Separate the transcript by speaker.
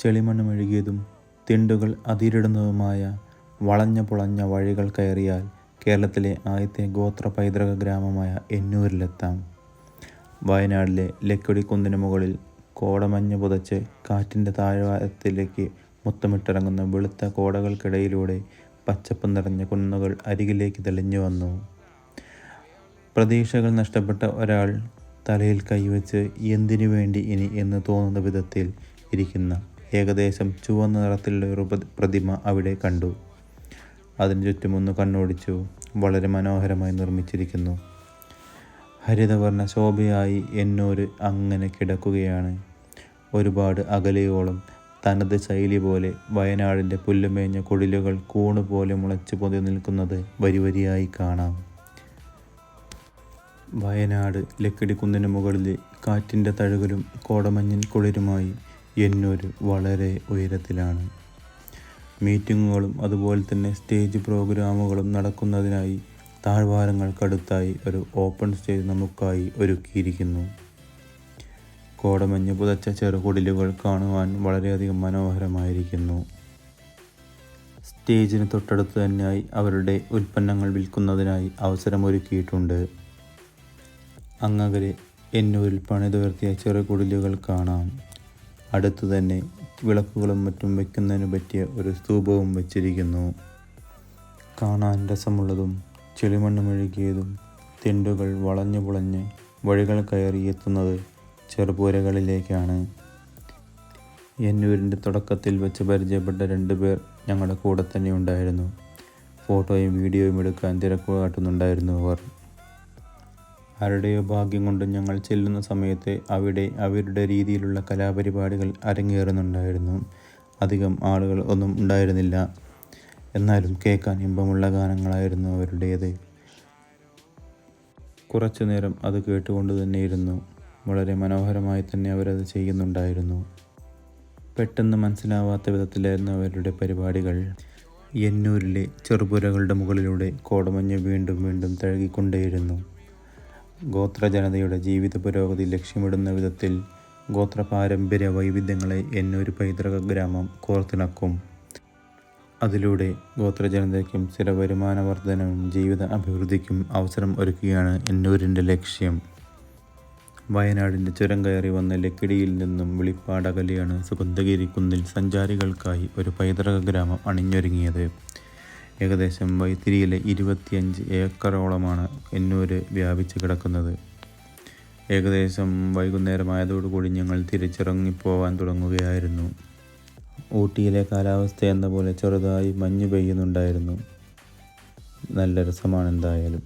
Speaker 1: ചെളിമണ്ണ് മെഴുകിയതും തിണ്ടുകൾ അതിരിടുന്നതുമായ വളഞ്ഞ പുളഞ്ഞ വഴികൾ കയറിയാൽ കേരളത്തിലെ ആദ്യത്തെ ഗോത്ര പൈതൃക ഗ്രാമമായ എന്നൂരിലെത്താം വയനാടിലെ ലക്കിടി കുന്നിന് മുകളിൽ കോടമഞ്ഞ് പുതച്ച് കാറ്റിന്റെ താഴ്വാരത്തിലേക്ക് മുത്തമിട്ടിറങ്ങുന്ന വെളുത്ത കോടകൾക്കിടയിലൂടെ പച്ചപ്പ് നിറഞ്ഞ കുന്നുകൾ അരികിലേക്ക് തെളിഞ്ഞു വന്നു. പ്രതീക്ഷകൾ നഷ്ടപ്പെട്ട ഒരാൾ തലയിൽ കൈവച്ച് എന്തിനു വേണ്ടി ഇനി എന്ന് തോന്നുന്ന വിധത്തിൽ ഇരിക്കുന്ന ഏകദേശം ചുവന്ന നിറത്തിലുള്ള ഒരു പ്രതിമ അവിടെ കണ്ടു. അതിന് ചുറ്റുമൊന്ന് കണ്ണോടിച്ചു. വളരെ മനോഹരമായി നിർമ്മിച്ചിരിക്കുന്നു. ഹരിതവർണ ശോഭയായി എന്നൂര് അങ്ങനെ കിടക്കുകയാണ്. ഒരുപാട് അകലെയോളം തനത് ശൈലി പോലെ വയനാടിന്റെ പുല്ലുമേഞ്ഞ കുടിലുകൾ കൂണ് പോലെ മുളച്ചു പൊതി നിൽക്കുന്നത് വരിവരിയായി കാണാം. വയനാട് ലക്കിടിക്കുന്നിന് മുകളിൽ കാറ്റിന്റെ തഴുകലും കോടമഞ്ഞിൻ കുളിരുമായി എന്നൂര് വളരെ ഉയരത്തിലാണ്. മീറ്റിങ്ങുകളും അതുപോലെ തന്നെ സ്റ്റേജ് പ്രോഗ്രാമുകളും നടക്കുന്നതിനായി താഴ്വാരങ്ങൾക്കടുത്തായി ഒരു ഓപ്പൺ സ്റ്റേജ് നമുക്കായി ഒരുക്കിയിരിക്കുന്നു. കോടമഞ്ഞ് പുതച്ച ചെറുകുടിലുകൾ കാണുവാൻ വളരെയധികം മനോഹരമായിരിക്കുന്നു. സ്റ്റേജിന് തൊട്ടടുത്ത് തന്നെയായി അവരുടെ ഉൽപ്പന്നങ്ങൾ വിൽക്കുന്നതിനായി അവസരമൊരുക്കിയിട്ടുണ്ട്. അങ്ങകരെ എന്നൂരിൽ പണിതുയർത്തിയ ചെറുകുടിലുകൾ കാണാം. അടുത്തു തന്നെ വിളക്കുകളും മറ്റും വയ്ക്കുന്നതിന് പറ്റിയ ഒരു സ്തൂപവും വച്ചിരിക്കുന്നു. കാണാൻ രസമുള്ളതും ചെളിമണ്ണ് മെഴുകിയതും തിണ്ടുകൾ വളഞ്ഞു പുളഞ്ഞ് വഴികൾ കയറി എത്തുന്നത് ചെറുപൂരകളിലേക്കാണ്. എന്നൂരിന്റെ തുടക്കത്തിൽ വെച്ച് പരിചയപ്പെട്ട രണ്ട് പേർ ഞങ്ങളുടെ കൂടെ തന്നെ ഉണ്ടായിരുന്നു. ഫോട്ടോയും വീഡിയോയും എടുക്കാൻ തിരക്ക് കാട്ടുന്നുണ്ടായിരുന്നു അവർ. ആരുടെയോ ഭാഗ്യം കൊണ്ട് ഞങ്ങൾ ചെല്ലുന്ന സമയത്ത് അവിടെ അവരുടെ രീതിയിലുള്ള കലാപരിപാടികൾ അരങ്ങേറുന്നുണ്ടായിരുന്നു. അധികം ആളുകൾ ഒന്നും ഉണ്ടായിരുന്നില്ല. എന്നാലും കേൾക്കാൻ ഇമ്പമുള്ള ഗാനങ്ങളായിരുന്നു അവരുടേത്. കുറച്ചു നേരം അത് കേട്ടുകൊണ്ട് തന്നെയിരുന്നു. വളരെ മനോഹരമായി തന്നെ അവരത് ചെയ്യുന്നുണ്ടായിരുന്നു. പെട്ടെന്ന് മനസ്സിലാവാത്ത വിധത്തിലായിരുന്നു അവരുടെ പരിപാടികൾ. എന്നൂരിലെ ചെറുപുരകളുടെ മുകളിലൂടെ കോടമഞ്ഞ് വീണ്ടും വീണ്ടും തഴുകിക്കൊണ്ടേയിരുന്നു. ഗോത്ര ജനതയുടെ ജീവിത പുരോഗതി ലക്ഷ്യമിടുന്ന വിധത്തിൽ ഗോത്ര പാരമ്പര്യ വൈവിധ്യങ്ങളെ എന്നൊരു പൈതൃക ഗ്രാമം കോർത്തിണക്കും. അതിലൂടെ ഗോത്ര ജനതയ്ക്കും സ്ഥിര വരുമാന വർധനവും ജീവിത അഭിവൃദ്ധിക്കും അവസരം ഒരുക്കുകയാണ് എന്നൂരിന്റെ ലക്ഷ്യം. വയനാടിന്റെ ചുരം കയറി വന്ന ലക്കിടിയിൽ നിന്നും വെളിപ്പാടകലെയാണ് സുഗന്ധഗിരി കുന്നിൽ സഞ്ചാരികൾക്കായി ഒരു പൈതൃക ഗ്രാമം അണിഞ്ഞൊരുങ്ങിയത്. ഏകദേശം വൈത്തിരിയിലെ ഇരുപത്തിയഞ്ച് ഏക്കറോളമാണ് എന്നൂര് വ്യാപിച്ച് കിടക്കുന്നത്. ഏകദേശം വൈകുന്നേരമായതോടുകൂടി ഞങ്ങൾ തിരിച്ചിറങ്ങിപ്പോവാൻ തുടങ്ങുകയായിരുന്നു. ഊട്ടിയിലെ കാലാവസ്ഥ എന്ന പോലെ ചെറുതായി മഞ്ഞ് പെയ്യുന്നുണ്ടായിരുന്നു. നല്ല രസമാണ് എന്തായാലും